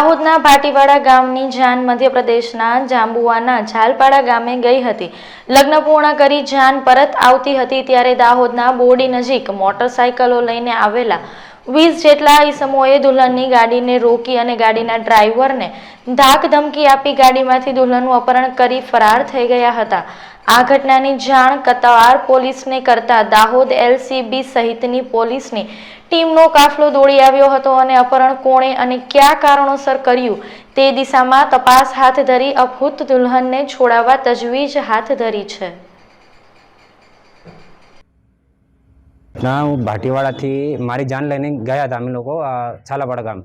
દાહોદના ભાટીવાડા ગામની જાન મધ્યપ્રદેશના જાંબુવાના ઝાલપાડા ગામે ગઈ હતી. લગ્ન પૂર્ણ કરી જાન પરત આવતી હતી ત્યારે દાહોદના બોડી નજીક મોટરસાયકલો લઈને આવેલા વીસ જેટલા ઈસમોએ દુલ્હનની ગાડીને રોકી અને ગાડીના ડ્રાઈવરને ધાક ધમકી આપી ગાડીમાંથી દુલ્હનનું અપહરણ કરી ફરાર થઈ ગયા હતા. આ ઘટનાની જાણ કતાર પોલીસને કરતા દાહોદ એલસીબી સહિતની પોલીસની ટીમનો કાફલો દોડી આવ્યો હતો અને અપહરણ કોણે અને કયા કારણોસર કર્યું તે દિશામાં તપાસ હાથ ધરી અભૂત દુલ્હનને છોડાવવા તજવીજ હાથ ધરી છે. ના, હું ભાટીવાડાથી, મારી જાન લઈને ગયા હતા અમે લોકો છાલાપાડા ગામ.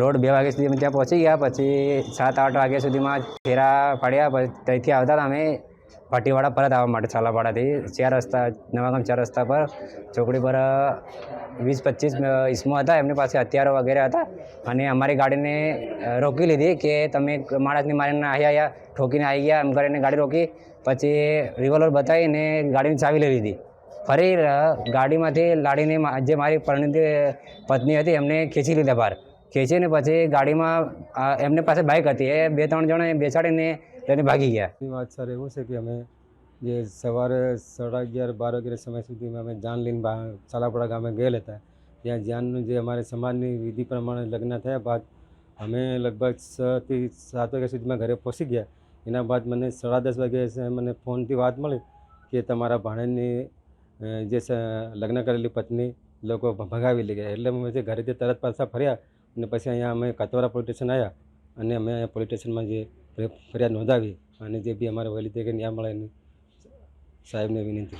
દોઢ બે વાગ્યા સુધી અમે ત્યાં પહોંચી ગયા, પછી સાત, આઠ વાગ્યા સુધીમાં ફેરા પાડ્યા, પછી ત્યાંથી આવતા અમે ભાટીવાડા પરત આવવા માટે છાલાપાડાથી. ચાર રસ્તા નવાગામ ચાર રસ્તા પર. ચોકડી પર વીસ, પચીસ ઈસમો હતા, એમની પાસે હથિયારો વગેરે હતા. અને અમારી ગાડીને રોકી લીધી કે તમે માણસને મારીને અહીંયા અહીંયા ઠોકીને આવી ગયા, એમ કરીને ગાડી રોકી. પછી રિવોલ્વર બતાવીને ગાડીની ચાવી લઈ લીધી. ફરી ગાડીમાંથી લાડીને જે મારી પરિણીત પત્ની હતી, એમને ખેંચી લીધા બહાર. ખેંચીને પછી ગાડીમાં એમને પાસે બાઇક હતી. એ બે ત્રણ જણા બેસાડીને તેને ભાગી ગયા. એ વાત સર, એવું છે કે અમે જે સવારે સાડા અગિયાર, બાર વાગ્યા સમય સુધીમાં અમે જાન લઈને સાલાપડા ગામે ગયેલા હતા. ત્યાં જાનનું જે અમારે સમાજની વિધિ પ્રમાણે લગ્ન થયા બાદ અમે લગભગ છ થી સાત વાગ્યા સુધીમાં ઘરે પહોંચી ગયા. એના બાદ મને સાડા દસ વાગ્યા મને ફોનથી વાત મળી કે તમારા ભાણેજની જે લગ્ન કરેલી પત્ની લોકો ભગાવી લઈ ગયા એટલે અમે જે ઘરેથી તરત પાછા ફર્યા અને પછી અહીંયા અમે કતવારા પોલીસ સ્ટેશન આવ્યા અને અમે અહીંયા પોલીસ સ્ટેશનમાં જે ફરિ- ફરિયાદ નોંધાવી અને જે બી અમારે વહેલી તરીકે ન્યાય મળે એની સાહેબને વિનંતી.